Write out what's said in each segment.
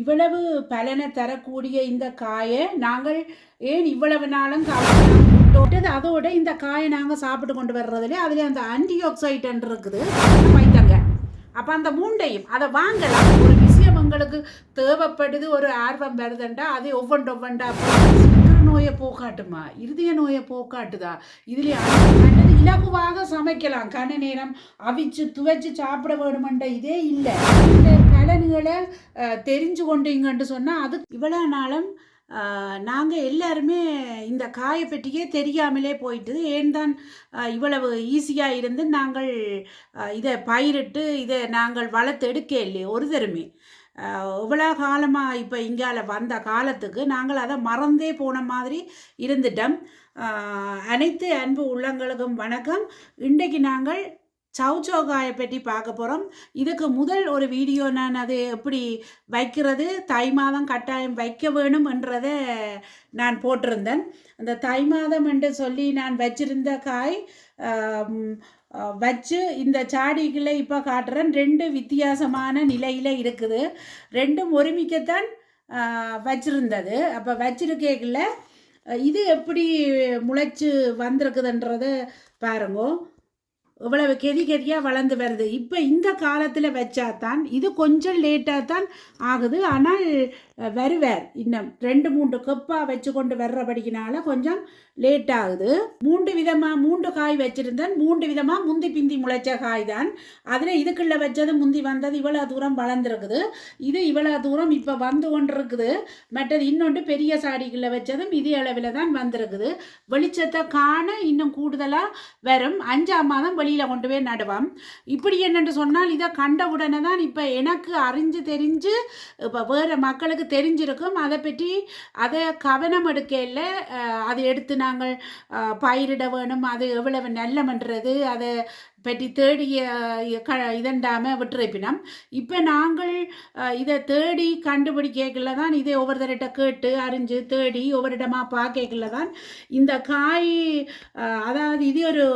இவ்வளவு பலனை தரக்கூடிய இந்த காயை நாங்கள் ஏன் இவ்வளவு நாளும் சாப்பிட்டு அதோட இந்த காயை நாங்கள் சாப்பிட்டு கொண்டு வர்றதுல அதில் அந்த ஆன்டிஆக்சைடன் இருக்குது. வைத்தங்க. அப்போ அந்த மூண்டையும் அதை வாங்கலாம். ஒரு விஷயம் உங்களுக்கு தேவைப்படுது ஒரு ஆர்வம் வருதுண்டா அது ஒவ்வொன்று ஒவ்வொன்றா சக்கரை நோயை போக்காட்டுமா? இருதய நோயை போக்காட்டுதா? இதுலேயே அல்லது இலகுவாக சமைக்கலாம். கன நேரம் அவிச்சு துவைச்சு சாப்பிட வேணுமென்ற இதே இல்லை. பலன்களை தெரிஞ்சு கொண்டீங்கன்னு சொன்னால் அது இவ்வளோ நாளும் நாங்கள் எல்லாருமே இந்த காயை பற்றியே தெரியாமலே போயிட்டு ஏன் தான் இவ்வளவு ஈஸியாக இருந்து நாங்கள் இதை பயிரிட்டு இதை நாங்கள் வளர்த்தெடுக்க இல்லையே ஒரு தருமே. இவ்வளோ காலமாக இப்போ இங்கால வந்த காலத்துக்கு நாங்கள் அதை மறந்தே போன மாதிரி இருந்துட்டோம். அனைத்து அன்பு உள்ளங்களுக்கும் வணக்கம். இன்றைக்கு நாங்கள் சவுச்சோகாயை பற்றி பார்க்க போகிறோம் இதுக்கு முதல் ஒரு வீடியோ நான் அது எப்படி வைக்கிறது தை மாதம் கட்டாயம் வைக்க வேணும் என்றதை நான் போட்டிருந்தேன். அந்த தை மாதம் என்று சொல்லி நான் வச்சிருந்த காய் வச்சு இந்த சாடிகளை இப்போ காட்டுறேன். ரெண்டு வித்தியாசமான நிலையில் இருக்குது. ரெண்டும் ஒருமிக்கத்தான் வச்சிருந்தது. அப்போ வச்சிருக்கேக்கில் இது எப்படி முளைச்சு வந்திருக்குதுன்றதை பாருங்கோ. இவ்வளவு கெதி கெதியாக வளர்ந்து வருது. இப்போ இந்த காலத்தில் வச்சாதான் இது கொஞ்சம் லேட்டாக தான் ஆகுது. ஆனால் வருவார். இன்னும் ரெண்டு மூன்று கப்பாக வச்சு கொண்டு வர்றபடிக்கினால கொஞ்சம் லேட் ஆகுது. மூன்று விதமாக மூன்று காய் வச்சுருந்தேன். மூன்று விதமாக முந்தி பிந்தி முளைச்ச காய் தான் அதில் இதுக்குள்ளே வச்சது முந்தி வந்தது இவ்வளோ தூரம் வளர்ந்துருக்குது. இது இவ்வளோ தூரம் இப்போ வந்து கொண்டு இருக்குது மற்றது இன்னொன்று பெரிய சாடிக்குள்ளே வச்சதும் இதே அளவில் தான் வந்திருக்குது. வெளிச்சத்தை காண இன்னும் கூடுதலாக வரும். அஞ்சாம் மாதம் வழியில் கொண்டு போய் நடுவோம் இப்படி என்னென்று சொன்னால் இதை கண்ட உடனே தான் இப்போ எனக்கு அறிஞ்சு தெரிஞ்சு இப்போ வேறு மக்களுக்கு தெரிஞ்சிருக்கும். அதை பற்றி அதை கவனம் எடுக்கையில் அதை எடுத்து நாங்கள் பயிரிட வேணும் அது எவ்வளவு நல்லமன்றது அதை பற்றி தேடிய க இதண்டாமல் விட்டுரைப்பினம். இப்போ நாங்கள் இதை தேடி கண்டுபிடிக்கல தான் இதை ஒவ்வொருத்தர்கிட்ட கேட்டு அறிஞ்சு தேடி ஒவ்வொரு இடமா பார்க்கல தான் இந்த காய் அதாவது இது ஒரு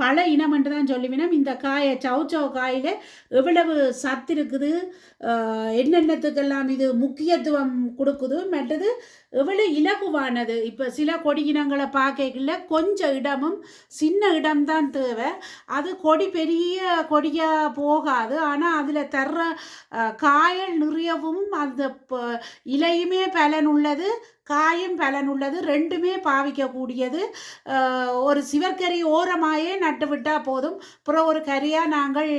பல இனம் என்று தான் சொல்லுவினோம். இந்த காயை சவுச்சவ் காயில் எவ்வளவு சத்து இருக்குது என்னென்னத்துக்கெல்லாம் இது முக்கியத்துவம் கொடுக்குது மற்றது எவ்வளவு இலகுவானது? இப்போ சில கொடியினங்களை பார்க்கல கொஞ்சம் இடமும் சின்ன இடம்தான் தேவை. அது கொடி பெரிய கொடியாக போகாது. ஆனால் அதில் தர்ற காயல் நிறையவும் அந்த இலையுமே பலன் உள்ளது. காயும் பலன் உள்ளது ரெண்டுமே பாவிக்கக்கூடியது. ஒரு சிவர்கறி ஓரமாயே நட்டு விட்டால் போதும். அப்புறம் ஒரு கறியாக நாங்கள்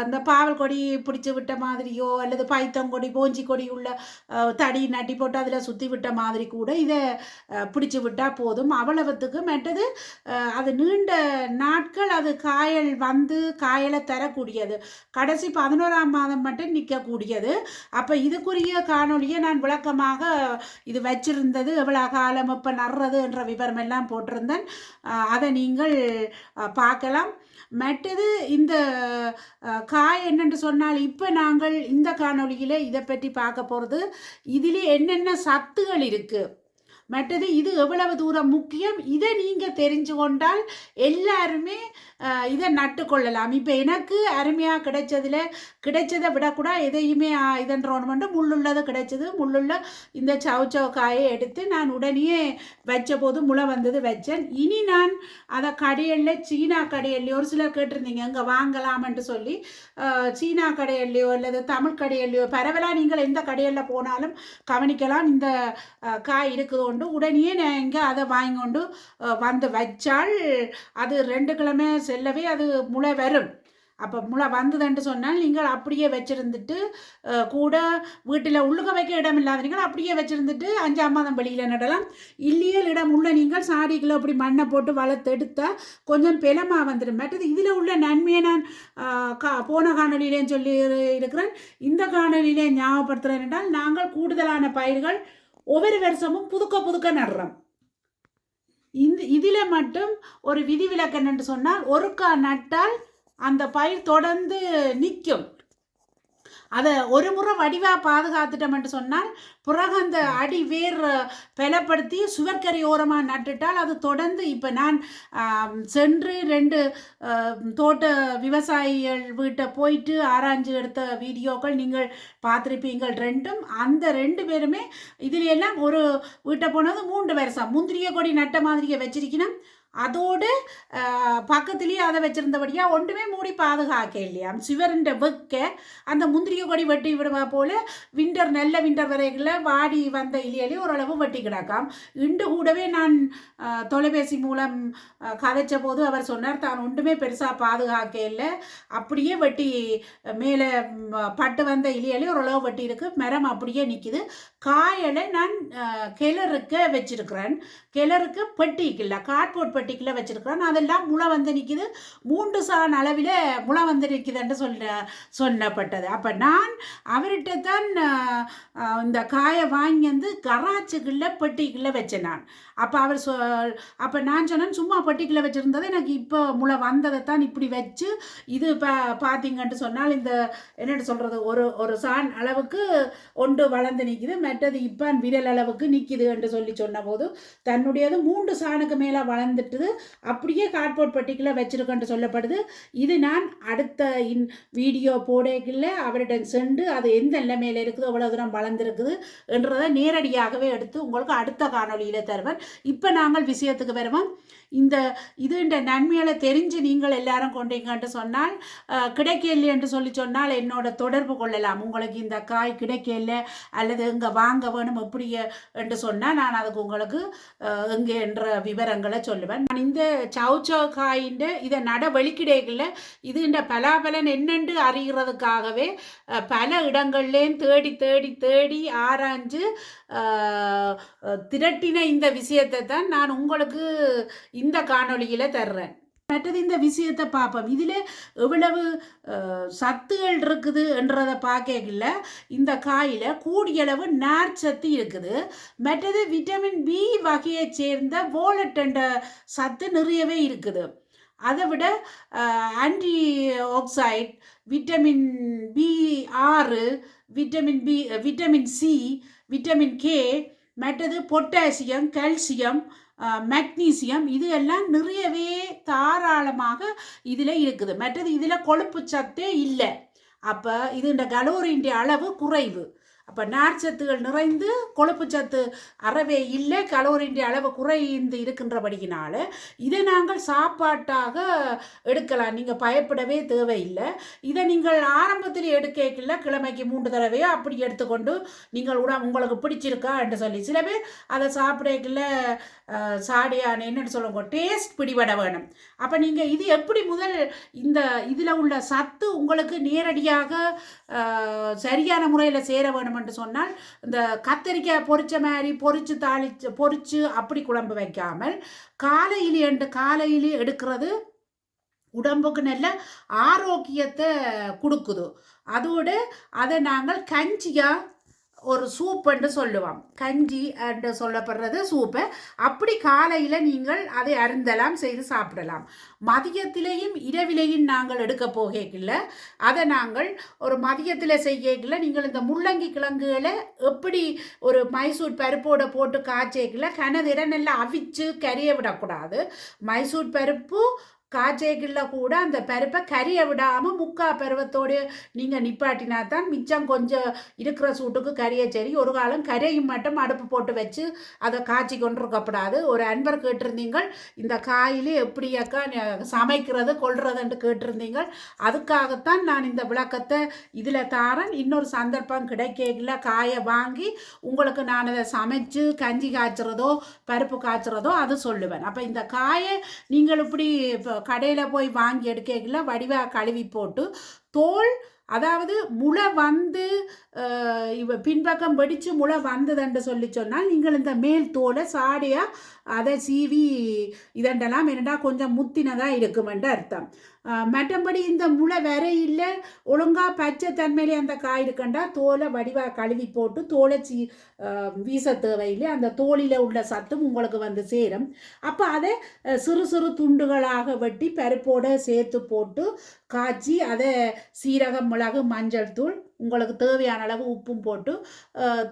அந்த இந்த பாவல் கொடி பிடிச்சி விட்ட மாதிரியோ அல்லது பைத்தங்கொடி போஞ்சி கொடி உள்ள தடி நட்டி போட்டு அதில் சுற்றி விட்ட மாதிரி கூட இதை பிடிச்சி விட்டால் போதும். அவ்வளவுத்துக்கு மற்றது அது நீண்ட நாட்கள் அது காயல் வந்து காயலை தரக்கூடியது. கடைசி பதினோராம் மாதம் மட்டும் நிற்கக்கூடியது. அப்போ இதுக்குரிய காணொளியை நான் விளக்கமாக இது இருந்தது. எவ்வளோ காலம் இப்போ நடுறது என்ற விவரம் எல்லாம் போட்டிருந்தேன் அதை நீங்கள் பார்க்கலாம். மற்றது இந்த காய் என்னென்று சொன்னால் இப்போ நாங்கள் இந்த காணொளியில் இதை பற்றி பார்க்க போகிறது இதில் என்னென்ன சத்துகள் இருக்குது மற்றது இது எவ்வளவு தூரம் முக்கியம்? இதை நீங்கள் தெரிஞ்சு கொண்டால் எல்லாருமே இதை இதை நட்டுக்கொள்ளலாம் இப்போ எனக்கு அருமையாக கிடைச்சதில் கிடைச்சதை விடக்கூட எதையுமே அஹ், இதன்றோன்னு முள்ளுள்ளது கிடைச்சது. முள்ளுள்ள இந்த சவுச்சவ காயை எடுத்து நான் உடனே வச்ச போது முளை வந்தது வச்சேன். இனி நான் அதை கடையில் சீனா கடையல்லையோ ஒரு சிலர் கேட்டிருந்தீங்க அங்கே வாங்கலாம்ன்ட்டு சொல்லி சீனா கடையிலையோ அல்லது தமிழ் கடையிலையோ பரவலாக நீங்கள் எந்த கடையில் போனாலும் கவனிக்கலாம். இந்த காய் இருக்குதோ கொண்டு உடனே நான் இங்கே அதை வாங்கி கொண்டு வந்து வச்சால் அது ரெண்டு கிழமை செல்லவே அது முளை வரும். அப்போ முளை வந்ததுன்ட்டு சொன்னால் நீங்கள் அப்படியே வச்சுருந்துட்டு கூட வீட்டில் உள்ளுக வைக்க இடம் இல்லாத நீங்கள் அப்படியே வச்சுருந்துட்டு அஞ்சாம் மாதம் வெளியில் நடலாம். இல்லையே இடம் உள்ள நீங்கள் சாடிக்குள்ள அப்படி மண்ணை போட்டு வளர்த்து எடுத்தால் கொஞ்சம் பெலமாக வந்துடும். மற்றது இதில் உள்ள நன்மையை நான் கா போன காணொலியிலேயும் சொல்லி இருக்கிறேன். இந்த காணொலியிலே ஞாபகப்படுத்துகிறேன் என்றால் நாங்கள் கூடுதலான பயிர்கள் ஒவ்வொரு வருஷமும் புதுக்க புதுக்க நடுறோம் இந்த இதில் மட்டும் ஒரு விதிவிலக்கு என்று சொன்னால் ஒருக்கா நட்டால் அந்த பயிர் தொடர்ந்து நிற்கும். அதை ஒரு முறை வடிவாக பாதுகாத்துட்டோம்னு சொன்னால் பிறகு அந்த அடி வேர் பலப்படுத்தி சுவர்க்கரை ஓரமாக நட்டுட்டால் அது தொடர்ந்து இப்போ நான் சென்று ரெண்டு தோட்ட விவசாயிகள் வீட்டை போயிட்டு ஆராய்ஞ்சு எடுத்த வீடியோக்கள் நீங்கள் பார்த்துருப்பீங்கள் ரெண்டும். அந்த ரெண்டு பேருமே இதில் எல்லாம் ஒரு வீட்டை போனது மூன்று வருஷம். முந்திரிய கொடி நட்ட மாதிரியே வச்சிருக்கணும். அதோடு பக்கத்துலேயே அதை வச்சுருந்தபடியாக ஒன்றுமே மூடி பாதுகாக்க இல்லையாம் சிவரண்ட வெக்க அந்த முந்திரிய கொடி வெட்டி விடுவா போல் விண்டர் நல்ல விண்டர் வரைகளில் வாடி வந்த இலையிலே ஓரளவு வெட்டி கிடக்காம். இன்று கூடவே நான் தொலைபேசி மூலம் கதைச்ச போது அவர் சொன்னார் தான் ஒன்றுமே பெருசாக பாதுகாக்க இல்லை அப்படியே வெட்டி மேலே பட்டு வந்த இலையிலே ஓரளவு வெட்டி இருக்கு. மரம் அப்படியே நிற்கிது காயலை நான் கிளறுக்க வச்சிருக்கிறேன். கிளறுக்கு பெட்டிக்குள்ள கார்ட்போர்ட் பெட்டிக்குள்ள அதெல்லாம் முளை வந்து நிற்கிது மூன்று சான் அளவில் முளை வந்து நிற்கிதுன்னு சொல்ல சொல்லப்பட்டது. அப்போ நான் அவர்கிட்ட தான் இந்த காயை வாங்கி வந்து கராச்சுக்குள்ள பெட்டிக்குள்ள வச்சேன் நான். அப்போ அவர் சொ அப்போ நான் சொன்னேன் சும்மா பெட்டிக்குள்ள வச்சுருந்தது எனக்கு இப்போ முளை வந்ததை தான் இப்படி வச்சு இது பா பார்த்தீங்கன்ட்டு சொன்னால் இந்த என்னென்னு சொல்கிறது ஒரு ஒரு சான் அளவுக்கு ஒன்று வளர்ந்து நிற்கிது மற்றது இப்போ விரல் அளவுக்கு நிற்கிது என்று சொல்லி சொன்னபோது தன்னுடையது மூன்று சாணுக்கு மேலே வளர்ந்துட்டு வந்துட்டுது அப்படியே கார்ட்போர்ட் பெட்டிக்கில் வச்சிருக்கேன்ட்டு சொல்லப்படுது. இது நான் அடுத்த இன் வீடியோ போடக்கில் அவரிடம் சென்று அது எந்த நிலைமையில் இருக்குது எவ்வளோ தூரம் வளர்ந்துருக்குது என்றதை நேரடியாகவே எடுத்து உங்களுக்கு அடுத்த காணொளியில் தருவேன். இப்போ நாங்கள் விஷயத்துக்கு வருவோம். இந்த இது இந்த நன்மைகளை தெரிஞ்சு நீங்கள் எல்லாரும் கொண்டீங்கன்ட்டு சொன்னால் கிடைக்க கிடைக்கல என்று சொல்லி சொன்னால் என்னோட தொடர்பு கொள்ளலாம். உங்களுக்கு இந்த காய் கிடைக்கல அல்லது இங்கே வாங்க வேணும் எப்படி என்று சொன்னால் நான் அதுக்கு உங்களுக்கு எங்கே என்ற விவரங்களை சொல்லுவேன். நான் இந்த சவுச்சோ காயின்ற இதை நட வெளிக்கிடைகளில் இது இந்த பலாபலன் என்னென்று அறிகிறதுக்காகவே பல இடங்கள்லேயும் தேடி தேடி தேடி ஆராய்ஞ்சு திரட்டின இந்த விஷயத்தை தான் நான் உங்களுக்கு இந்த காணொளியில் தர்றேன். மற்றது இந்த விஷயத்தை பார்ப்போம். இதில் எவ்வளவு சத்துகள் இருக்குது என்றதை பார்க்கல இந்த காயில் கூடியளவு நார்ச்சத்து இருக்குது. மற்றது விட்டமின் பி வகையைச் சேர்ந்த வோலட் என்ற சத்து நிறையவே இருக்குது. அதை விட ஆன்டி ஆக்சைட் விட்டமின் பி ஆறு vitamin B vitamin C vitamin K மற்றது பொட்டாசியம் கால்சியம் மெக்னீசியம் இது எல்லாம் நிறையவே தாராளமாக இதில் இருக்குது. மற்றது இதில் கொழுப்பு சத்தே இல்லை. அப்போ இது இந்த கலோரியின் அளவு குறைவு. அப்போ நார்ச்சத்துகள் நிறைந்து கொழுப்பு சத்து அறவே இல்லை கலோரின்ற அளவு குறைந்து இருக்கின்றபடியினால் இதை நாங்கள் சாப்பாட்டாக எடுக்கலாம். நீங்கள் பயப்படவே தேவையில்லை. இதை நீங்கள் ஆரம்பத்தில் எடுக்கல கிழமைக்கு மூன்று தடவையோ அப்படி எடுத்துக்கொண்டு நீங்கள் உட உங்களுக்கு பிடிச்சிருக்கா என்று சொல்லி. சில பேர் அதை சாப்பிடக்கல சாடியான என்னன்னு சொல்லுங்க டேஸ்ட் பிடிபட வேணும். அப்போ நீங்கள் இது எப்படி முதல் இந்த இதில் உள்ள சத்து உங்களுக்கு நேரடியாக சரியான முறையில் சேர வேணும் என்று சொன்னால் இந்த கத்தரிக்காய் பொரிச்ச மாதிரி பொரிச்சு தாளிச்சு பொரிச்சு அப்படி குழம்பு வைக்காமல் காலையிலே என்று காலையிலே எடுக்கிறது உடம்புக்கு நல்ல ஆரோக்கியத்தை கொடுக்குது. அதோடு அதை நாங்கள் கஞ்சியாக ஒரு சூப்புன்னு என்று சொல்லுவோம். கஞ்சி என்று சொல்லப்படுறது சூப்பு. அப்படி காலையில் நீங்கள் அதை அருந்தலாம் செய்து சாப்பிடலாம். மதியத்திலேயும் இரவிலேயும் நாங்கள் எடுக்க போகல அதை நாங்கள் ஒரு மதியத்தில் செய்யல நீங்கள் இந்த முள்ளங்கி கிழங்குகளை எப்படி ஒரு மைசூர் பருப்போட போட்டு காய்ச்சிக்கல கனதிர நல்லா அவிச்சு கரிய விடக்கூடாது. மைசூர் பருப்பு காய்ச்சேக்கில் கூட அந்த பருப்பை கறியை விடாமல் முக்கா பருவத்தோடு நீங்கள் நிப்பாட்டினா தான் மிச்சம் கொஞ்சம் இருக்கிற சூட்டுக்கு கறியை சரி ஒரு காலம் கரையும் மட்டும் அடுப்பு போட்டு வச்சு அதை காய்ச்சி கொண்டிருக்கப்படாது. ஒரு அன்பர் கேட்டிருந்தீங்கள் இந்த காயில் எப்படியாக்கா சமைக்கிறது கொள்றதுன்னு கேட்டிருந்தீங்கள். அதுக்காகத்தான் நான் இந்த விளக்கத்தை இதில் தாரன். இன்னொரு சந்தர்ப்பம் கிடைக்கல காயை வாங்கி உங்களுக்கு நான் அதை சமைச்சு கஞ்சி காய்ச்சுறதோ பருப்பு காய்ச்சுறதோ அது சொல்லுவேன். அப்போ இந்த காயை நீங்கள் இப்படி இப்போ கடையில் போய் வாங்கி எடுக்கல வடிவாக கழுவி போட்டு தோல் அதாவது முளை வந்து இவ பின்பக்கம் வெடித்து முளை வந்ததுன்னு சொல்லி சொன்னால் நீங்கள் இந்த மேல் தோலை சாடியாக அதை சீவி இதண்டெல்லாம் என்னடா கொஞ்சம் முத்தினதாக இருக்குமென்ற அர்த்தம். மற்றபடி இந்த முளை வேற இல்லை ஒழுங்காக பச்சை தன்மையிலே அந்த காய் இருக்கண்டா தோலை வடிவாக கழுவி போட்டு தோலை சீ வீச தேவையில்லை. அந்த தோலில் உள்ள சத்தும் உங்களுக்கு வந்து சேரும். அப்போ அதை சிறு சிறு துண்டுகளாக வெட்டி பருப்போடு சேர்த்து போட்டு காய்ச்சி அதை சீரகம் மிளகு மஞ்சள் தூள் உங்களுக்கு தேவையான அளவு உப்பும் போட்டு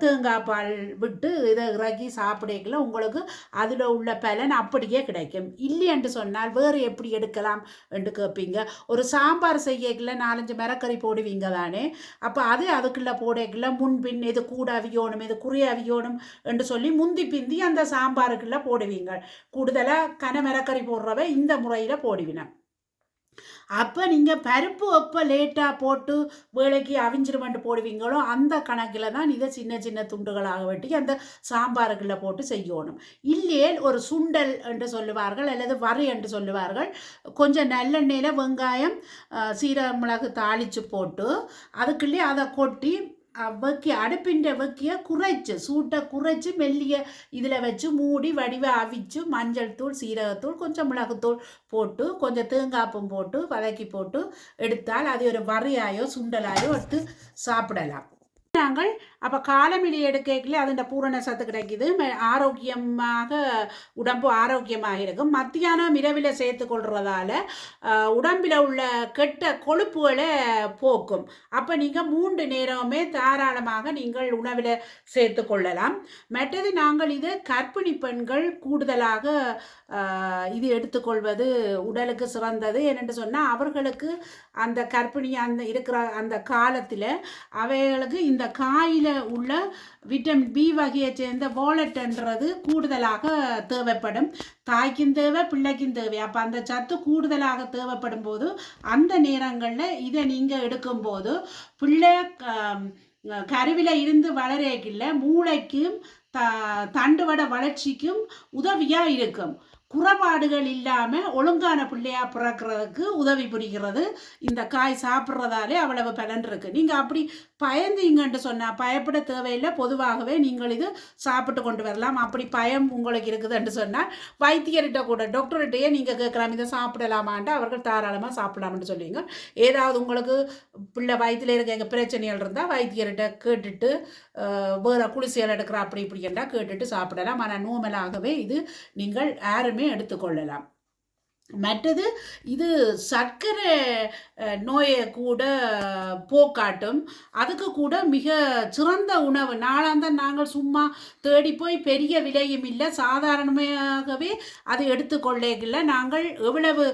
தேங்காய் பால் விட்டு இதை இறக்கி சாப்பிடக்கல உங்களுக்கு அதில் உள்ள பலன் அப்படியே கிடைக்கும். இல்லை என்று சொன்னால் வேறு எப்படி எடுக்கலாம் என்று கேட்பீங்க. ஒரு சாம்பார் செய்யக்குள்ள நாலஞ்சு மிரக்கறி போடுவீங்க தானே. அப்போ அது அதுக்குள்ளே போடக்கல முன்பின் இது கூட அவியோணும் இது குறைய அவியோணும் என்று சொல்லி முந்தி பிந்தி அந்த சாம்பாருக்குள்ளே போடுவீங்க. கூடுதலாக கன மரக்கறி போடுறவ இந்த முறையில் போடுவினேன் அப்போ நீங்கள் பருப்பு எப்போ லேட்டாக போட்டு வேலைக்கு அவிஞ்சிருமெண்டு போடுவீங்களோ அந்த கணக்கில் தான் இதை சின்ன சின்ன துண்டுகளாக வெட்டி அந்த சாம்பாருக்குள்ளே போட்டு செய்யணும். இல்லையே ஒரு சுண்டல் என்று சொல்லுவார்கள் அல்லது வறு என்று சொல்லுவார்கள் கொஞ்சம் நல்லெண்ணெயில் வெங்காயம் அஹ், சீரக மிளகு தாளித்து போட்டு அதுக்குள்ளே அதை கொட்டி வெக்கி அடுப்பின்ற வைக்கிய குறைச்சு சூட்டை குறைச்சி மெல்லிய இதில் வச்சு மூடி வடிவ அவிச்சு மஞ்சள் தூள் சீரகத்தூள் கொஞ்சம் மிளகுத்தூள் போட்டு கொஞ்சம் தேங்காப்பும் போட்டு வதக்கி போட்டு எடுத்தால் அது ஒரு வரையாயோ சுண்டலாயோ எடுத்து சாப்பிடலாம். நாங்கள் அப்போ காலமிலி எடுக்கல அதுண்ட பூரண சத்து கிடைக்குது. மெ- ஆரோக்கியமாக உடம்பு ஆரோக்கியமாக இருக்கும் மத்தியானம் இரவில் சேர்த்து கொள்றதால உடம்பில் உள்ள கெட்ட கொழுப்புகளை போக்கும். அப்போ நீங்கள் மூன்று நேரமுமே தாராளமாக நீங்கள் உணவில் சேர்த்து கொள்ளலாம். மற்றது நாங்கள் இது கர்ப்பிணி பெண்கள் கூடுதலாக இது எடுத்துக்கொள்வது உடலுக்கு சிறந்தது. என்னென்று சொன்னால் அவர்களுக்கு அந்த கர்ப்பிணி அந்த இருக்கிற அந்த காலத்தில் அவைகளுக்கு இந்த இந்த காயில் உள்ள விட்டமின் பி வகையை சேர்ந்த வாலட்ன்றது கூடுதலாக தேவைப்படும். தாய்க்கும் தேவை பிள்ளைக்கும் தேவை. அப்போ அந்த சத்து கூடுதலாக தேவைப்படும் போது அந்த நேரங்களில் இதை நீங்கள் எடுக்கும்போது பிள்ளை கருவில் இருந்து வளரக்கில்ல மூளைக்கும் த தண்டுவட வளர்ச்சிக்கும் உதவியாக இருக்கும். குறைபாடுகள் இல்லாமல் ஒழுங்கான பிள்ளையாக பிறக்கிறதுக்கு உதவி புரிகிறது. இந்த காய் சாப்பிட்றதாலே அவ்வளவு பலன் இருக்குது நீங்கள் அப்படி பயந்தீங்கன்ட்டு சொன்னால் பயப்பட தேவையில்லை. பொதுவாகவே நீங்கள் இது சாப்பிட்டு கொண்டு வரலாம். அப்படி பயம் உங்களுக்கு இருக்குதுன்னு சொன்னால் வைத்தியர்கிட்ட கூட டாக்டர்கிட்டயே நீங்கள் கேட்கலாம். இதை சாப்பிடலாமான்ட்டு அவர்கள் தாராளமாக சாப்பிடலாம்னு சொல்லுவீங்க. ஏதாவது உங்களுக்கு பிள்ளை வயிற்றில் இருக்க பிரச்சனைகள் இருந்தால் வைத்தியர்கிட்ட கேட்டுட்டு வேறு குளிசைகள் எடுக்கிற அப்படி இப்படி என்றால் கேட்டுட்டு சாப்பிடலாம். ஆனால் நோமலாகவே இது நீங்கள் யாருமே எடுத்துக்கொள்ளலாம். மற்றது இது சர்க்கரை நோயை கூட போக்காட்டும். அதுக்கு கூட மிக சிறந்த உணவு. நாளாந்தான் நாங்கள் சும்மா தேடி போய் பெரிய விலையும் இல்லை. சாதாரணமாகவே அது எடுத்துக்கொள்ளல நாங்கள் எவ்வளவு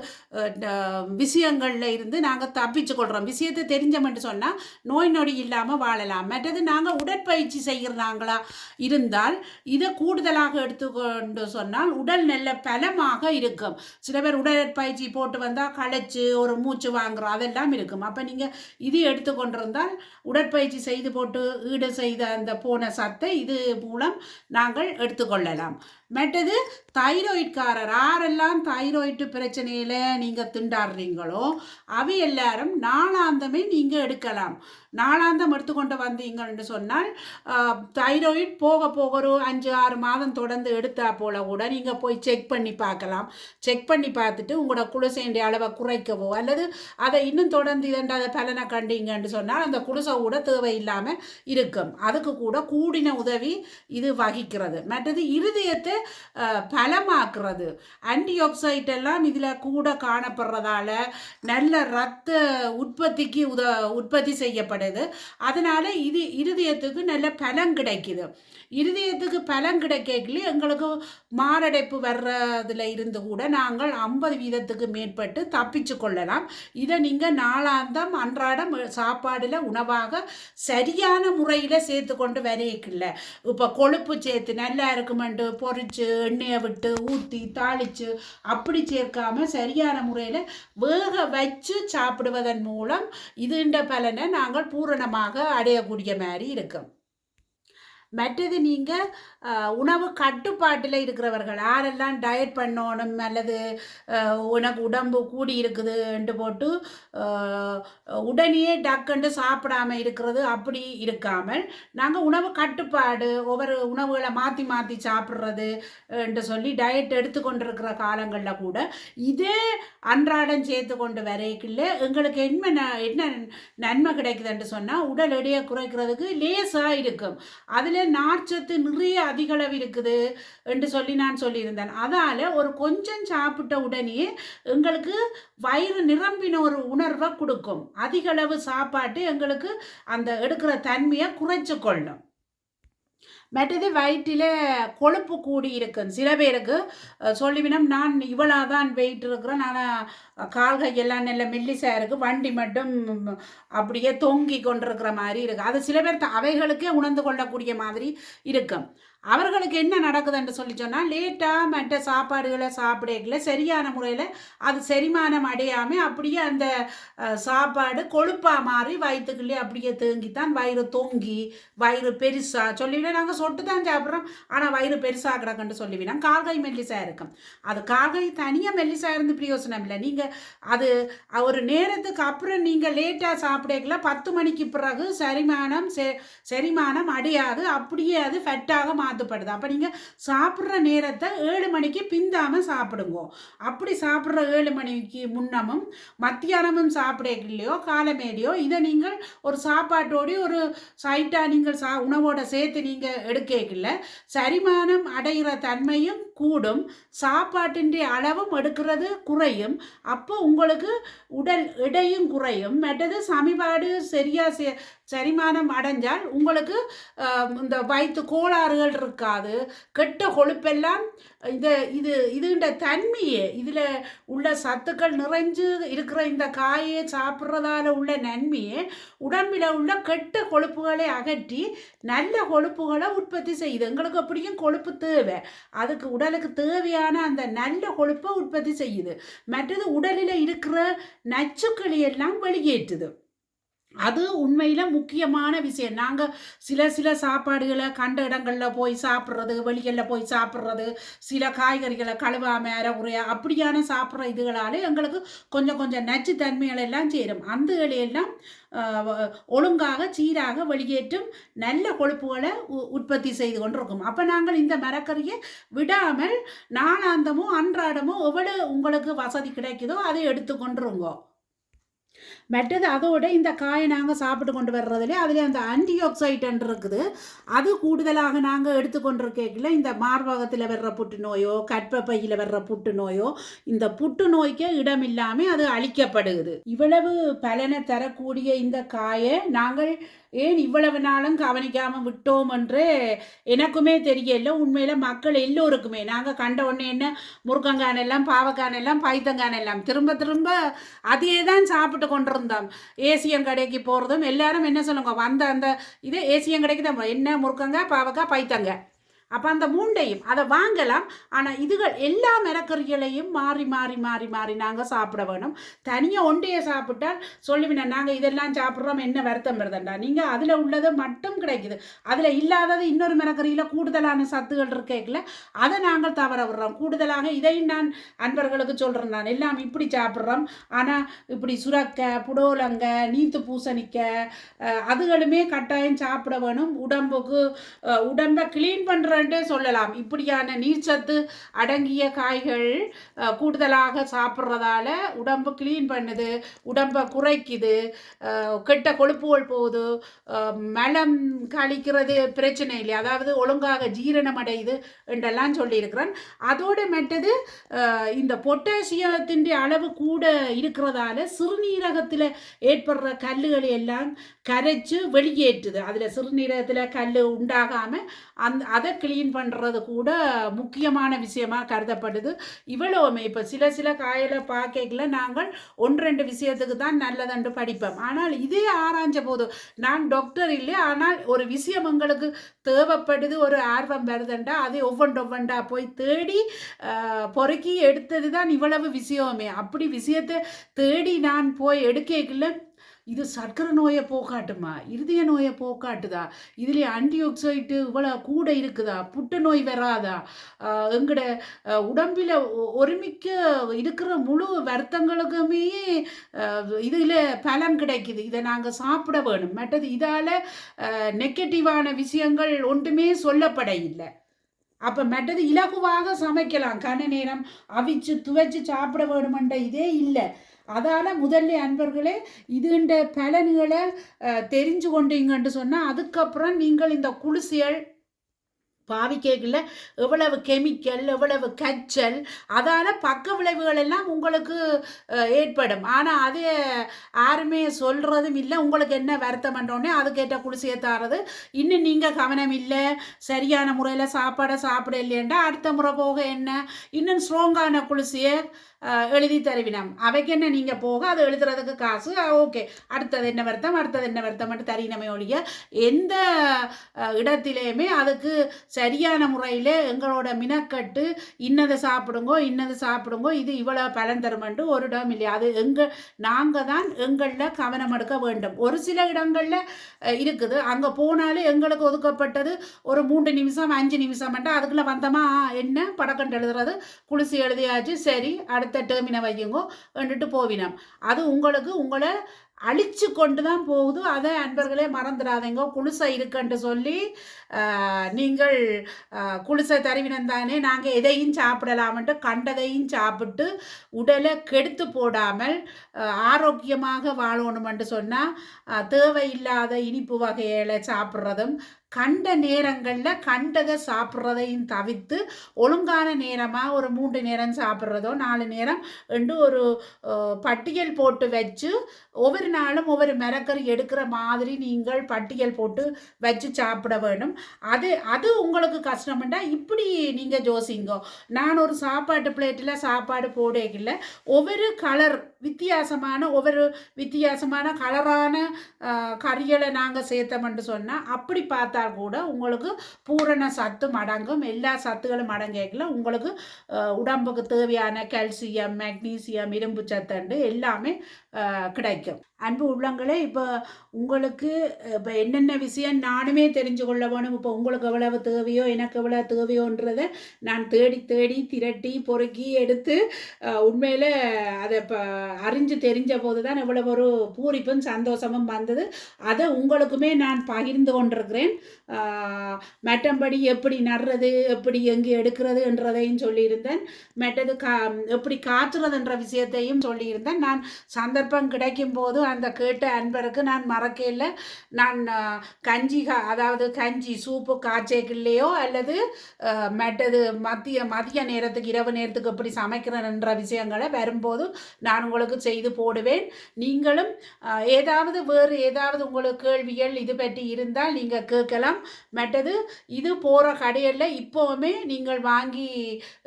விஷயங்களில் இருந்து நாங்கள் தப்பிச்சு கொள்கிறோம் விஷயத்தை தெரிஞ்சோம்னு சொன்னால் நோய் நொடி இல்லாமல் வாழலாம். மற்றது நாங்கள் உடற்பயிற்சி செய்கிறாங்களா இருந்தால் இதை கூடுதலாக எடுத்துக்கொண்டு சொன்னால் உடல் நல்ல பலமாக இருக்கும். சில பேர் உடற்பயிற்சி போட்டு வந்தால் களைச்சு ஒரு மூச்சு வாங்குறோம் அதெல்லாம் இருக்கும். அப்போ நீங்கள் இது எடுத்துக்கொண்டிருந்தால் உடற்பயிற்சி செய்து போட்டு ஈடு செய்த அந்த போன சத்தை இது மூலம் நாங்கள் எடுத்துக்கொள்ளலாம் மற்றது தைராய்ட்காரர் யாரெல்லாம் தைராய்டு பிரச்சனையில் நீங்கள் திண்டாடுறீங்களோ அவை எல்லாரும் நாளாந்தமே நீங்கள் எடுக்கலாம். நாளாந்தம் எடுத்துக்கொண்டு வந்தீங்கன்னு சொன்னால் தைராய்டு போக போக ஒரு அஞ்சு ஆறு மாதம் தொடர்ந்து எடுத்தா போல கூட நீங்கள் போய் செக் பண்ணி பார்க்கலாம். செக் பண்ணி பார்த்துட்டு உங்களோட குடிசையுடைய அளவை குறைக்கவோ அல்லது அதை இன்னும் தொடர்ந்து இரண்டாவது பலனை கண்டீங்கன்னு சொன்னால் அந்த குடிசை கூட தேவையில்லாமல் இருக்கும். அதுக்கு கூட கூடின உதவி இது வகிக்கிறது. மற்றது இருதயத்தை பலமாக்குறது. ஆன்டிஆக்சைட் எல்லாம் இதில் கூட காணப்படுறதால நல்ல ரத்த உற்பத்திக்கு உத உற்பத்தி செய்யப்படுது. அதனால் இது இருதயத்துக்கு நல்ல பலம் கிடைக்குது. இருதயத்துக்கு பலம் கிடைக்கல எங்களுக்கு மாரடைப்பு வர்றதுல இருந்து கூட நாங்கள் ஐம்பது வீதத்துக்கு மேற்பட்டு தப்பிச்சு கொள்ளலாம். இதை நீங்கள் நாளாந்தம் அன்றாடம் சாப்பாடில் உணவாக சரியான முறையில் சேர்த்து கொண்டு வரையிக்கல இப்போ கொழுப்பு சேர்த்து நல்லா இருக்குமெண்டு பொரிச்சு எண்ணெயை விட்டு ஊற்றி தாளித்து அப்படி சேர்க்காம சரியான முறையில் வேக வச்சு சாப்பிடுவதன் மூலம் இதுன்ற பலனை நாங்கள் பூரணமாக அடையக்கூடிய மாதிரி இருக்கும். மற்றது நீங்கள் உணவு கட்டுப்பாட்டில் இருக்கிறவர்கள். யாரெல்லாம் டயட் பண்ணணும் அல்லது உனக்கு உடம்பு கூடி இருக்குதுன்ட்டு போட்டு உடனே டக்குன்ட்டு சாப்பிடாம இருக்கிறது அப்படி இருக்காமல் நாங்கள் உணவு கட்டுப்பாடு ஒவ்வொரு உணவுகளை மாற்றி மாற்றி சாப்பிட்றது என்று சொல்லி டயட் எடுத்துக்கொண்டிருக்கிற காலங்களில் கூட இதே அன்றாடம் சேர்த்து கொண்டு வரைக்குள்ள எங்களுக்கு என்ன என்ன நன்மை கிடைக்குதுன்னு சொன்னால் உடல் எடையை குறைக்கிறதுக்கு லேசாக இருக்கும். அதில் அதில் நார்ச்சத்து நிறைய அதிகளவு இருக்குது என்று சொல்லி நான் சொல்லியிருந்தேன். அதால் ஒரு கொஞ்சம் சாப்பிட்ட உடனே எங்களுக்கு வயிறு நிரம்பின ஒரு உணர்வை கொடுக்கும். அதிகளவு சாப்பாட்டு எங்களுக்கு அந்த எடுக்கிற தன்மையை குறைச்சு கொள்ளும் மற்றது வயிற்றில் கொழுப்பு கூடி இருக்கும் சில பேருக்கு சொல்லிவிடும் நான் இவ்வளோ தான் வெயிட் இருக்கிறேன். ஆனால் கால் எல்லாம் நல்ல மெல்லிசாக இருக்குது வண்டி மட்டும் அப்படியே தொங்கி கொண்டிருக்கிற மாதிரி இருக்குது அது சில பேர் அவைகளுக்கே உணர்ந்து கொள்ளக்கூடிய மாதிரி இருக்கும் அவர்களுக்கு என்ன நடக்குதுன்னு சொல்லி சொன்னால் லேட்டாக மற்ற சாப்பாடுகளை சாப்பிடல சரியான முறையில் அது செரிமானம் அடையாமல் அப்படியே அந்த சாப்பாடு கொழுப்பாக மாறி வயிற்றுக்குள்ளே அப்படியே தேங்கி தான் வயிறு தொங்கி வயிறு பெருசாக சொல்லிவிட நாங்கள் சொட்டு தான் சாப்பிட்றோம். ஆனால் வயிறு பெருசாக கிடக்குன்னு சொல்லிவினா கால்கை மெல்லிசாக இருக்கும். அது கால்கை தனியாக மெல்லிசாக இருந்து பிரயோசனம் இல்லை. நீங்கள் அது ஒரு நேரத்துக்கு அப்புறம் நீங்கள் லேட்டாக சாப்பிடக்கல பத்து மணிக்கு பிறகு செரிமானம் செ செரிமானம் அடையாது. அப்படியே அது ஃபெட்டாக மாற்றப்படுது அப்போ நீங்கள் சாப்பிட்ற நேரத்தை ஏழு மணிக்கு பிந்தாமல் சாப்பிடுங்க. அப்படி சாப்பிட்ற ஏழு மணிக்கு முன்னமும் மத்தியானமும் சாப்பிடலையோ காலமேலையோ இதை நீங்கள் ஒரு சாப்பாட்டோடு ஒரு சைட்டாக நீங்கள் சா உணவோட சேர்த்து நீங்கள் எடுக்கல சரிமானம் அடைகிற தன்மையும் கூடும். சாப்பாட்டின் அளவும் எடுக்கிறது குறையும். அப்போ உங்களுக்கு உடல் எடையும் குறையும். மற்றது சமிபாடு சரியாக செரிமானம் அடைஞ்சால் உங்களுக்கு இந்த வயிற்று கோளாறுகள் இருக்காது. கெட்ட கொழுப்பெல்லாம் இந்த இது இதுண்ட தன்மையே இதில் உள்ள சத்துக்கள் நிறைஞ்சு இருக்கிற இந்த காயை சாப்பிட்றதால உள்ள நன்மையே உடம்பில் உள்ள கெட்ட கொழுப்புகளை அகற்றி நல்ல கொழுப்புகளை உற்பத்தி செய்யுது. எங்களுக்கு அப்படியும் கொழுப்பு தேவை. அதுக்கு உடலுக்கு தேவையான அந்த நல்ல கொழுப்பை உற்பத்தி செய்யுது. மற்றது உடலில் இருக்கிற நச்சுக்களை எல்லாம் வெளியேற்றுது. அது உண்மையில் முக்கியமான விஷயம். நாங்கள் சில சில சாப்பாடுகளை கண்ட இடங்களில் போய் சாப்பிட்றது வெளிகளில் போய் சாப்பிட்றது சில காய்கறிகளை கழுவாம அரைகுறையா அப்படியான சாப்பிட்ற இதுகளால் எங்களுக்கு கொஞ்சம் கொஞ்சம் நச்சு தன்மைகள் எல்லாம் சேரும். அந்த எல்லாம் ஒழுங்காக சீராக வெளியேற்றும் நல்ல கொழுப்புகளை உ- உற்பத்தி செய்து கொண்டிருக்கும். அப்போ நாங்கள் இந்த மரக்கறியை விடாமல் நாளாந்தமோ அன்றாடமோ எவ்வளோ உங்களுக்கு வசதி கிடைக்குதோ அதை எடுத்துக்கொண்டுருங்கோ மற்றது அதோட இந்த காயை நாங்கள் சாப்பிட்டு கொண்டு வர்றதுல அதில் அந்த ஆன்டி ஆக்சைடன்ட் இருக்குது. அது கூடுதலாக நாங்கள் எடுத்துக்கொண்டிருக்கல இந்த மார்பகத்தில் வர்ற புற்றுநோயோ கற்பப்பையில் வர்ற புற்றுநோயோ இந்த புற்றுநோய்க்கே இடம் இல்லாமல் அது அழிக்கப்படுகிறது இவ்வளவு பலனை தரக்கூடிய இந்த காயை நாங்கள் ஏன் இவ்வளவு நாளும் கவனிக்காமல் விட்டோம் என்று எனக்குமே தெரியல. உண்மையில் மக்கள் எல்லோருக்குமே. நாங்கள் கண்ட உடனே என்ன? முருகங்கான் எல்லாம் பாவக்கான் எல்லாம் பைத்தங்கான் எல்லாம். திரும்ப திரும்ப அதையே தான் சாப்பிட்டு கொண்டிருந்தோம். ஏசியன் கடைக்கு போகிறதும் எல்லாரும் என்ன சொல்லுங்க வந்த அந்த இது ஏசியன் கடைக்கு தான் என்ன? முருகங்கா பாவக்காய் பைத்தங்க அப்போ அந்த மூண்டையும் அதை வாங்கலாம். ஆனால் இதுகள் எல்லா மரக்கறிகளையும் மாறி மாறி மாறி மாறி நாங்கள் சாப்பிட வேணும். தனியாக ஒன்றையை சாப்பிட்டால் சொல்லுவினேன் நாங்கள் இதெல்லாம் சாப்பிட்றோம் என்ன வருத்தம் வருதண்டா? நீங்கள் அதில் உள்ளது மட்டும் கிடைக்குது. அதில் இல்லாதது இன்னொரு மரக்கறியில் கூடுதலான சத்துகள் இருக்கேக்கில் அதை நாங்கள் தவற விடுறோம். கூடுதலாக இதையும் நான் அன்பர்களுக்கு சொல்கிறேன் நான். எல்லாம் இப்படி சாப்பிட்றோம். ஆனால் இப்படி சுரக்க புடோலங்க நீத்து பூசணிக்க அதுகளுமே கட்டாயம் சாப்பிட வேணும். உடம்புக்கு உடம்பை க்ளீன் பண்ணுறன்ட்டே சொல்லலாம். இப்படியான நீர்ச்சத்து அடங்கிய காய்கள் கூடுதலாக சாப்பிட்றதால உடம்பு க்ளீன் பண்ணுது உடம்பை குறைக்குது கெட்ட கொழுப்புகள் போகுது மலம் கழிக்கிறது பிரச்சனை இல்லை. அதாவது ஒழுங்காக ஜீரணம் அடையுது என்றெல்லாம் சொல்லியிருக்கிறேன். அதோடு மற்றது இந்த பொட்டாசியத்தின் அளவு கூட இருக்கிறதால சிறுநீரகத்தில் ஏற்படுற கல்லுகளை எல்லாம் கரைச்சு வெளியேற்றுது. அதில் சிறுநீரகத்தில் கல் உண்டாகாமல் அந் அதை க்ளீன் பண்ணுறது கூட முக்கியமான விஷயமா கருதப்படுது. இவ்வளவுமே இப்போ சில சில காயில பார்க்கல நாங்கள் ஒன்று ரெண்டு விஷயத்துக்கு தான் நல்லதென்று படிப்போம். ஆனால் இதே ஆராய்ஞ்ச போது நான் டாக்டர் இல்லை ஆனால் ஒரு விஷயம் எங்களுக்கு தேவைப்படுது ஒரு ஆர்வம் வருதுண்டா அதை ஒவ்வொன்று ஒவ்வொன்றா போய் தேடி பொறுக்கி எடுத்தது தான் இவ்வளவு விஷயமே. அப்படி விஷயத்தை தேடி நான் போய் எடுக்கல இது சர்க்கரை நோயை போக்காட்டுமா? இருதய நோயை போக்காட்டுதா? இதுலேயே ஆன்டிஆக்சைட்டு இவ்வளோ கூட இருக்குதா? புற்றுநோய் வராதா? ஆஹ் எங்கட உடம்பில் ஒருமிக்க இருக்கிற முழு வருத்தங்களுக்குமே இதில் பலன் கிடைக்குது. இதை நாங்கள் சாப்பிட வேணும். மற்றது இதால் நெகட்டிவான விஷயங்கள் ஒன்றுமே சொல்லப்பட இல்லை அப்போ மற்றது இலகுவாக சமைக்கலாம். கன நேரம் அவிச்சு துவைச்சு சாப்பிட வேணுமென்ற இதே இல்லை. அதால் முதல்ல அன்பர்களே இதுன்ற பலன்களை தெரிஞ்சு கொண்டீங்கன்னு சொன்னால் அதுக்கப்புறம் நீங்கள் இந்த குளிசியல் பாவிக்கல எவ்வளவு கெமிக்கல் எவ்வளவு கச்சல் அதால் பக்க விளைவுகள் எல்லாம் உங்களுக்கு ஏற்படும். ஆனால் அது யாருமே சொல்கிறதும் இல்லை உங்களுக்கு என்ன வருத்தம் பண்ணுறோன்னே அதுக்கேற்ற குளிசையை தாரது. இன்னும் நீங்கள் கவனம் இல்லை சரியான முறையில் சாப்பாடை சாப்பிட இல்லையண்டா அடுத்த முறை போக என்ன? இன்னும் ஸ்ட்ராங்கான குளிசையை எழுதி தருவினம். அவைக்கு என்ன நீங்கள் போக அது எழுதுறதுக்கு காசு. ஓகே. அடுத்தது என்ன வருத்தம்? அடுத்தது என்ன வருத்தம்னு தரினமே ஒழிய எந்த இடத்திலையுமே இடத்திலேயுமே அதுக்கு சரியான முறையில் எங்களோட மினக்கட்டு இன்னதை சாப்பிடுங்கோ இன்னது சாப்பிடுங்கோ இது இவ்வளோ பலன் தருமென்று ஒரு இடம் இல்லையா அது எங்கள் நாங்கள் தான் எங்களில் கவனம் எடுக்க வேண்டும். ஒரு சில இடங்களில் இருக்குது. அங்கே போனாலே எங்களுக்கு ஒதுக்கப்பட்டது ஒரு மூன்று நிமிஷம் அஞ்சு நிமிஷம் அதுக்குள்ளே வந்தோமா? என்ன? படக்கண்டு எழுதுறது. குளிசி எழுதியாச்சு. சரி அடுத்த டேர்மினை வையுங்கோ வந்துட்டு போவினோம். அது உங்களுக்கு உங்களை அழிச்சு கொண்டு தான் போகுது. அதை அன்பர்களே மறந்துடாதீங்க. குளிசை இருக்குன்ட்டு சொல்லி நீங்கள் குளிசை தருவினம் தானே நாங்கள் எதையும் சாப்பிடலாமன்ட்டு கண்டதையும் சாப்பிட்டு உடலை கெடுத்து போடாமல் ஆரோக்கியமாக வாழணுமென்று சொன்னால் தேவையில்லாத இனிப்பு வகைகளை சாப்பிட்றதும் கண்ட நேரங்களில் கண்டதை சாப்பிட்றதையும் தவிர்த்து ஒழுங்கான நேரமாக ஒரு மூன்று நேரம் சாப்பிட்றதோ நாலு நேரம் என்று ஒரு பட்டியல் போட்டு வச்சு ஒவ்வொரு நாளும் ஒவ்வொரு மிரக்கறி எடுக்கிற மாதிரி நீங்கள் பட்டியல் போட்டு வச்சு சாப்பிட வேணும். அது அது உங்களுக்கு கஷ்டம்டா இப்படி நீங்கள் ஜோசிங்கோ. நான் ஒரு சாப்பாட்டு பிளேட்டில் சாப்பாடு போடல ஒவ்வொரு கலர் வித்தியாசமான ஒவ்வொரு வித்தியாசமான கலரான கறிகளை நாங்கள் சேர்த்தோம்னு சொன்னால் அப்படி பார்த்தா கூட உங்களுக்கு பூரண சத்தும் அடங்கும் எல்லா சத்துகளும் அடங்கல உங்களுக்கு உடம்புக்கு தேவையான கால்சியம் மெக்னீசியம் இரும்பு சத்துண்டு எல்லாமே கிடைக்கும். அன்பு உள்ளங்களே இப்போ உங்களுக்கு இப்போ என்னென்ன விஷயம் நானுமே தெரிஞ்சு கொள்ள வேணும். இப்போ உங்களுக்கு எவ்வளவு தேவையோ எனக்கு எவ்வளோ தேவையோன்றதை நான் தேடி தேடி திரட்டி பொறுக்கி எடுத்து உண்மையில் அதை இப்போ அறிஞ்சு தெரிஞ்ச போது தான் எவ்வளவு ஒரு பூரிப்பும் சந்தோஷமும் வந்தது. அதை உங்களுக்குமே நான் பகிர்ந்து கொண்டிருக்கிறேன். மெட்டம்படி எப்படி நடுறது எப்படி எங்கே எடுக்கிறது என்றதையும் சொல்லியிருந்தேன். மெட்டது கா எப்படி காய்ச்சுறதுன்ற விஷயத்தையும் சொல்லியிருந்தேன். நான் சந்தர்ப்பம் கிடைக்கும் போது அந்த கேட்ட அன்பருக்கு நான் மறக்கையில் நான் கஞ்சி கா அதாவது கஞ்சி சூப்பு காய்ச்சேக்கில்லையோ அல்லது மெட்டது மற்றது மதிய மதிய நேரத்துக்கு இரவு நேரத்துக்கு எப்படி சமைக்கிறேன்ற விஷயங்களை வரும்போது நான் உங்களுக்கு செய்து போடுவேன். நீங்களும் ஏதாவது வேறு ஏதாவது உங்களுக்கு கேள்விகள் இது பற்றி இருந்தால் நீங்கள் கேட்க கேட்கலாம் மற்றது இது போகிற கடையில் இப்போவுமே நீங்கள் வாங்கி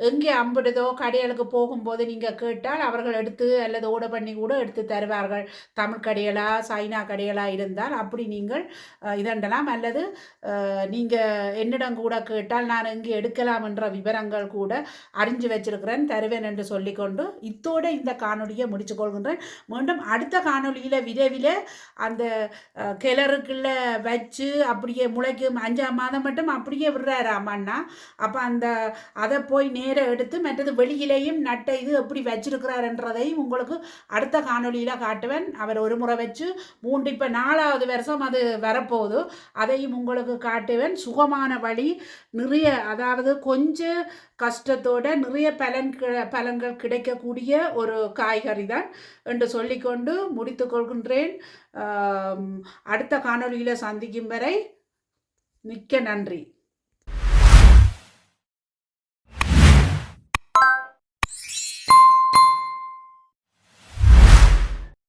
எங்கே அம்பிடுதோ கடைகளுக்கு போகும்போது நீங்கள் கேட்டால் அவர்கள் எடுத்து அல்லது ஓட பண்ணி கூட எடுத்து தருவார்கள். தமிழ் கடைகளா சைனா கடைகளா இருந்தால் அப்படி நீங்கள் இதண்டலாம். அல்லது நீங்கள் என்னிடம் கூட கேட்டால் நான் எங்கே எடுக்கலாம் என்ற விவரங்கள் கூட அறிஞ்சு வச்சிருக்கிறேன் தருவேன் என்று சொல்லிக்கொண்டு இத்தோட இந்த காணொலியை முடிச்சு கொள்கின்றேன். மீண்டும் அடுத்த காணொலியில் விரைவில் அந்த கிளருக்குள்ளே வச்சு அப்படியே முளைக்கும் அஞ்சாம் மாதம் மட்டும் அப்படியே விடுறாரு அம்மாண்ணா அப்போ அந்த அதை போய் நேராக எடுத்து மற்றது வெளியிலேயும் நட்ட இது எப்படி வச்சிருக்கிறாருன்றதையும் உங்களுக்கு அடுத்த காணொலியில் காட்டுவேன். அவர் ஒரு முறை வச்சு மூன்று இப்போ நாலாவது வருஷம் அது வரப்போகுது. அதையும் உங்களுக்கு காட்டுவேன். சுகமான வழி நிறைய அதாவது கொஞ்சம் கஷ்டத்தோட நிறைய பலன் கி- பலன்கள் கிடைக்கக்கூடிய ஒரு காய்கறி தான் என்று சொல்லிக்கொண்டு முடித்து கொள்கின்றேன். அடுத்த காணொலியில் சந்திக்கும் வரை மிக்க நன்றி.